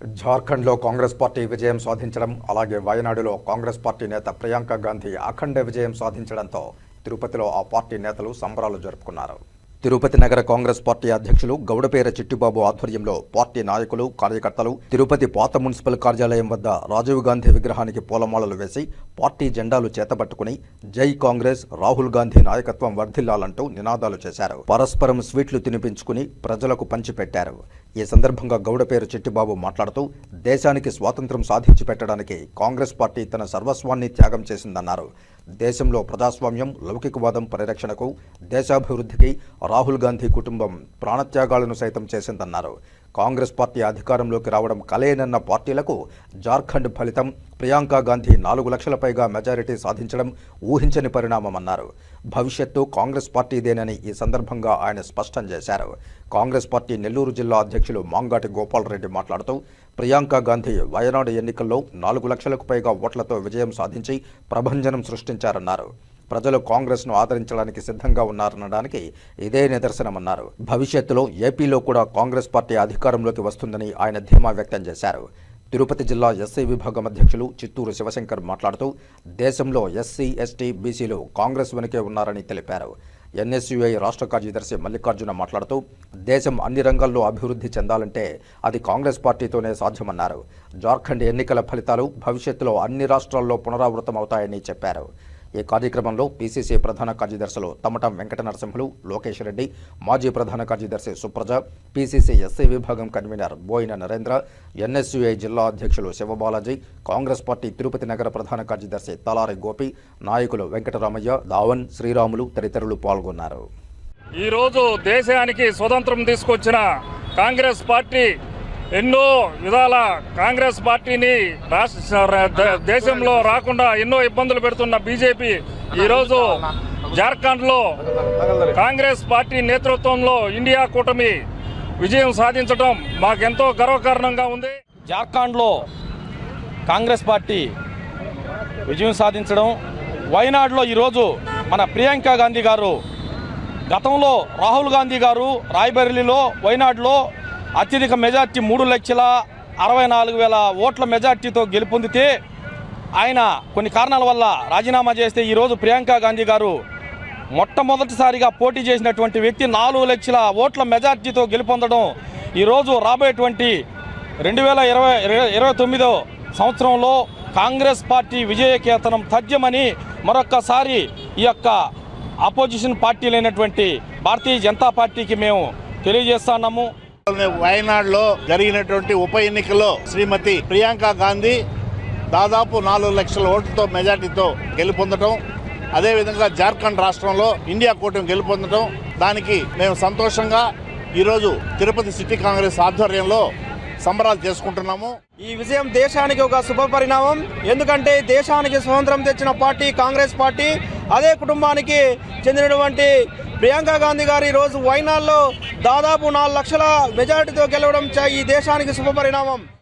జార్ఖండ్లో కాంగ్రెస్ పార్టీ విజయం సాధించడం అలాగే వయనాడులో కాంగ్రెస్ పార్టీ నేత ప్రియాంక గాంధీ అఖండ విజయం సాధించడంతో తిరుపతిలో ఆ పార్టీ నేతలు సంబరాలు జరుపుకున్నారు. తిరుపతి నగర కాంగ్రెస్ పార్టీ అధ్యక్షులు గౌడపేర చిట్టిబాబు ఆధ్వర్యంలో పార్టీ నాయకులు కార్యకర్తలు తిరుపతి పాత మున్సిపల్ కార్యాలయం వద్ద రాజీవ్ గాంధీ విగ్రహానికి పూలమాలలు వేసి పార్టీ జెండాలు చేతబట్టుకుని జై కాంగ్రెస్ రాహుల్ గాంధీ నాయకత్వం వర్ధిల్లాలంటూ నినాదాలు చేశారు. పరస్పరం స్వీట్లు తినిపించుకుని ప్రజలకు పంచిపెట్టారు. ఈ సందర్భంగా గౌడ పేరు చెట్టిబాబు మాట్లాడుతూ దేశానికి స్వాతంత్రం సాధించి పెట్టడానికి కాంగ్రెస్ పార్టీ తన సర్వస్వాన్ని త్యాగం చేసిందన్నారు. దేశంలో ప్రజాస్వామ్యం లౌకికవాదం పరిరక్షణకు దేశాభివృద్ధికి రాహుల్ గాంధీ కుటుంబం ప్రాణత్యాగాలను సైతం చేసిందన్నారు. కాంగ్రెస్ పార్టీ అధికారంలోకి రావడం కలేనన్న పార్టీలకు జార్ఖండ్ ఫలితం ప్రియాంక గాంధీ నాలుగు లక్షల పైగా మెజారిటీ సాధించడం ఊహించని పరిణామమన్నారు. భవిష్యత్తు కాంగ్రెస్ పార్టీదేనని ఈ సందర్భంగా ఆయన స్పష్టం చేశారు. కాంగ్రెస్ పార్టీ నెల్లూరు జిల్లా అధ్యక్షులు మాంగాటి గోపాలరెడ్డి మాట్లాడుతూ ప్రియాంక గాంధీ వయనాడు ఎన్నికల్లో నాలుగు లక్షలకు పైగా ఓట్లతో విజయం సాధించి ప్రభంజనం సృష్టించారన్నారు. ప్రజలు కాంగ్రెస్ను ఆదరించడానికి సిద్ధంగా ఉన్నారనడానికి ఇదే నిదర్శనమన్నారు. భవిష్యత్తులో ఏపీలో కూడా కాంగ్రెస్ పార్టీ అధికారంలోకి వస్తుందని ఆయన ధీమా వ్యక్తం చేశారు. తిరుపతి జిల్లా ఎస్సీ విభాగం అధ్యక్షులు చిత్తూరు శివశంకర్ మాట్లాడుతూ దేశంలో ఎస్సీ ఎస్టీ బీసీలు కాంగ్రెస్ వెనుకే ఉన్నారని తెలిపారు. ఎన్ఎస్యుఐ రాష్ట్ర కార్యదర్శి మల్లికార్జున మాట్లాడుతూ దేశం అన్ని రంగాల్లో అభివృద్ధి చెందాలంటే అది కాంగ్రెస్ పార్టీతోనే సాధ్యమన్నారు. జార్ఖండ్ ఎన్నికల ఫలితాలు భవిష్యత్తులో అన్ని రాష్ట్రాల్లో పునరావృతమవుతాయని చెప్పారు. ఈ కార్యక్రమంలో పీసీసీ ప్రధాన కార్యదర్శులు తమటం వెంకట నరసింహులు లోకేష్ రెడ్డి మాజీ ప్రధాన కార్యదర్శి సుప్రజ పీసీసీ ఎస్సీ విభాగం కన్వీనర్ బోయిన నరేంద్ర ఎన్ఎస్యుఐ జిల్లా అధ్యక్షులు శివబాలాజీ కాంగ్రెస్ పార్టీ తిరుపతి నగర ప్రధాన కార్యదర్శి తలారి గోపి నాయకులు వెంకటరామయ్య దావన్ శ్రీరాములు తదితరులు పాల్గొన్నారు. ఈరోజు దేశానికి స్వతంత్రం తీసుకొచ్చిన కాంగ్రెస్ పార్టీ ఎన్నో విధాల కాంగ్రెస్ పార్టీని రాష్ట్ర ద- దేశంలో రాకుండా ఎన్నో ఇబ్బందులు పెడుతున్న బీజేపీ ఈరోజు జార్ఖండ్లో కాంగ్రెస్ పార్టీ నేతృత్వంలో ఇండియా కూటమి విజయం సాధించడం మాకెంతో గర్వకారణంగా ఉంది. జార్ఖండ్లో కాంగ్రెస్ పార్టీ విజయం సాధించడం వయనాడులో ఈరోజు మన ప్రియాంక గాంధీ గారు గతంలో రాహుల్ గాంధీ గారు రాయ్బరేలీలో వయనాడులో అత్యధిక మెజార్టీ మూడు లక్షల అరవై నాలుగు వేల ఓట్ల మెజార్టీతో గెలుపొందితే ఆయన కొన్ని కారణాల వల్ల రాజీనామా చేస్తే ఈరోజు ప్రియాంక గాంధీ గారు మొట్టమొదటిసారిగా పోటీ చేసినటువంటి వ్యక్తి నాలుగు లక్షల ఓట్ల మెజార్టీతో గెలుపొందడం ఈరోజు రాబోయేటువంటి రెండు వేల ఇరవై ఇరవై తొమ్మిదో సంవత్సరంలో కాంగ్రెస్ పార్టీ విజయకేతనం తథ్యమని మరొక్కసారి ఈ యొక్క ఆపోజిషన్ పార్టీలైనటువంటి భారతీయ జనతా పార్టీకి మేము తెలియజేస్తున్నాము వయనాడులో జరిగినటువంటి ఉప ఎన్నికలో శ్రీమతి ప్రియాంక గాంధీ దాదాపు నాలుగు లక్షల ఓట్లతో మెజార్టీతో గెలుపొందటం అదేవిధంగా జార్ఖండ్ రాష్ట్రంలో ఇండియా కూటమి గెలుపొందటం దానికి మేము సంతోషంగా ఈరోజు తిరుపతి సిటీ కాంగ్రెస్ ఆధ్వర్యంలో సంబరాలు చేసుకుంటున్నాము. ఈ విజయం దేశానికి ఒక శుభ పరిణామం. ఎందుకంటే దేశానికి స్వతంత్రం తెచ్చిన పార్టీ కాంగ్రెస్ పార్టీ అదే కుటుంబానికి చెందినటువంటి ప్రియాంక గాంధీ గారు ఈరోజు రోజు వైనాల్లో దాదాపు నాలుగు లక్షల మెజారిటీతో గెలవడం ఈ దేశానికి శుభపరిణామం.